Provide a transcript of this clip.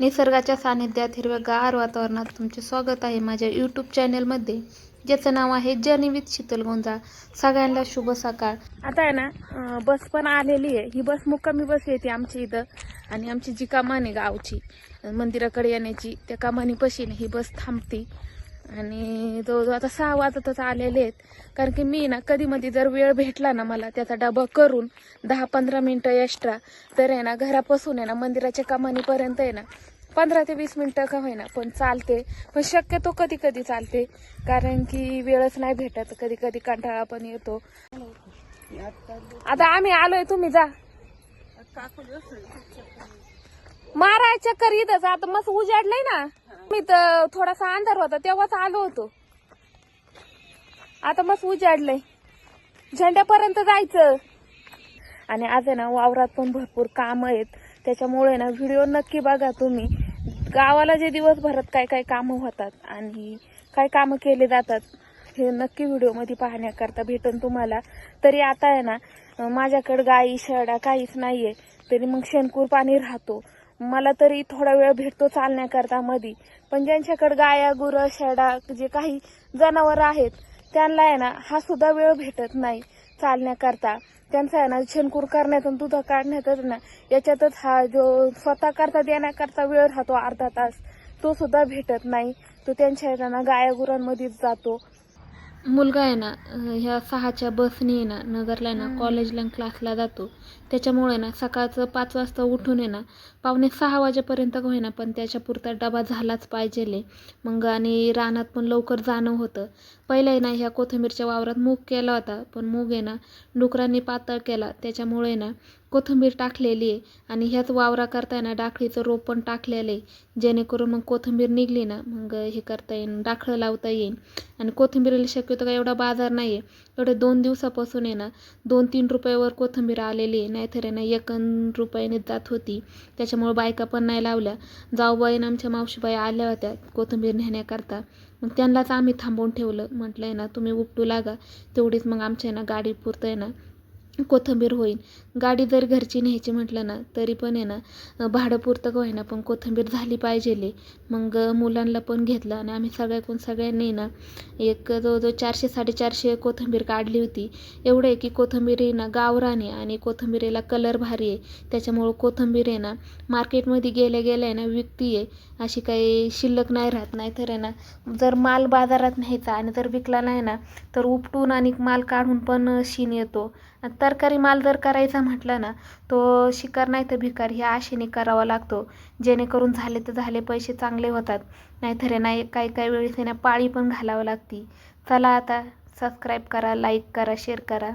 निसर्गाच्या सानिध्यात हिरव्यागार वातावरणात तुमचे स्वागत आहे माझ्या यूट्यूब चॅनेलमध्ये ज्याचं नाव आहे जर्नी विथ शीतल गोंजा सगळ्यांना शुभ सकाळ. आता आहे ना बस पण आलेली आहे. ही बस मुक्कामी बस येते आमच्या इथं. आणि आमची जी कामाने आहे गावची मंदिराकडे येण्याची त्या कामाने पशीने ही बस थांबती. आणि जवळजवळ आता सहा वाजतच आलेले आहेत. कारण की मी ना कधी मध्ये जर वेळ भेटला ना मला त्याचा डबा करून दहा पंधरा मिनटं एक्स्ट्रा तर आहे ना घरापासून आहे ना मंदिराच्या कमानीपर्यंत आहे ना पंधरा ते वीस मिनटं का होईना पण चालते. पण शक्यतो कधी कधी चालते. कारण की वेळच नाही भेटत कधी कधी कंटाळा पण येतो. आता आम्ही आलोय तुम्ही जा. माराय चक्कर इथंच आता मस्त उजाडलंय ना. मी तर थोडासा अंधार होता तेव्हाच आलो होतो. आता मस्त उजाडलंय. झेंड्यापर्यंत जायचं. आणि आज आहे ना वावरात पण भरपूर काम आहेत. त्याच्यामुळे ना व्हिडिओ नक्की बघा तुम्ही. गावाला जे दिवसभरात काय काय कामं होतात आणि काय कामं केले जातात हे नक्की व्हिडिओमध्ये पाहण्याकरता भेटन तुम्हाला. तरी आता आहे ना माझ्याकडे गाई शेडा काहीच नाहीये. तरी मग शेणकूर पाणी राहतो. मला तरी थोडा वेळ भेटतो चालण्याकरता मधी. पण ज्यांच्याकडे गाया गुरं शेडा जे काही जनावर आहेत त्यांना आहे ना हा सुद्धा वेळ भेटत नाही चालण्याकरता. त्यांचा आहे ना शेणकूर करण्यात आणि दुधा काढण्यातच ना याच्यातच हा जो स्वतः करता देण्याकरता वेळ राहतो अर्धा तास तो सुद्धा भेटत नाही. तो त्यांच्या ना गाया गुरांमध्येच जातो. मुलगा आहे ना ह्या सहाच्या बसने आहे ना नगरला आहे ना कॉलेजला आणि क्लासला जातो. त्याच्यामुळे ना सकाळचं पाच वाजता उठून आहे ना पावणे सहा वाजेपर्यंत का होईना पण त्याच्या पुरता डबा झालाच पाहिजेले. मग आणि रानात पण लवकर जाणं होतं. पहिलं आहे ना ह्या कोथिंबीरच्या वावरात मूग केला होता पण मूग आहे ना डुकरांनी पातळ केला. त्याच्यामुळे ना कोथिंबीर टाकलेली आहे आणि ह्याच वावरा करता ना डाखळीचं रोप पण टाकलेलं आहे. जेणेकरून मग कोथिंबीर निघली ना मग हे करता येईन डाखळं लावता येईन. आणि कोथिंबीरीला शक्यतो काय एवढा बाजार नाही आहे एवढे दोन दिवसापासून आहे ना दोन तीन रुपयावर कोथिंबीर आलेली आहे. नाहीतर आहे ना एक रुपयाने जात होती. त्याच्यामुळे बायका पण नाही लावल्या. जाऊबाईन आमच्या मावशीबाई आल्या होत्या कोथिंबीर नेण्याकरता. मग त्यांनाच आम्ही थांबवून ठेवलं. म्हटलं आहे ना तुम्ही उपटू लागा. तेवढीच मग आमच्या आहे ना गाडी पुरतं आहे ना. कोथिंबीर होईल. गाडी जर घरची न्यायची म्हटलं ना तरी पण आहे ना भाडं पुरतं का होईना पण कोथिंबीर झाली पाहिजेले. मग मुलांना पण घेतलं आणि आम्ही सगळ्याकडून सगळ्यांनी ना एक जवळजवळ चारशे साडेचारशे कोथिंबीर काढली होती. एवढं आहे की कोथिंबीर आहे ना गावराने आहे आणि कोथिंबीरीला कलर भारी आहे. त्याच्यामुळं कोथिंबीर आहे ना मार्केटमध्ये गेल्या गेल्या आहे ना विकती आहे. अशी काही शिल्लक नाही राहत. नाही तर आहे ना जर माल बाजारात न्यायचा आणि जर विकला नाही ना तर उपटून आणि माल काढून पण शीन येतो. तरकारी माल जर करायचा म्हटलं ना तो शिकार नाही तर भिकार. ह्या आशेने करावा लागतो. जेणेकरून झाले तर झाले पैसे चांगले होतात. नाहीतर तर ना काही काही वेळेस ना पाळी पण घालावं लागती. चला आता सबस्क्राईब करा लाईक करा शेअर करा.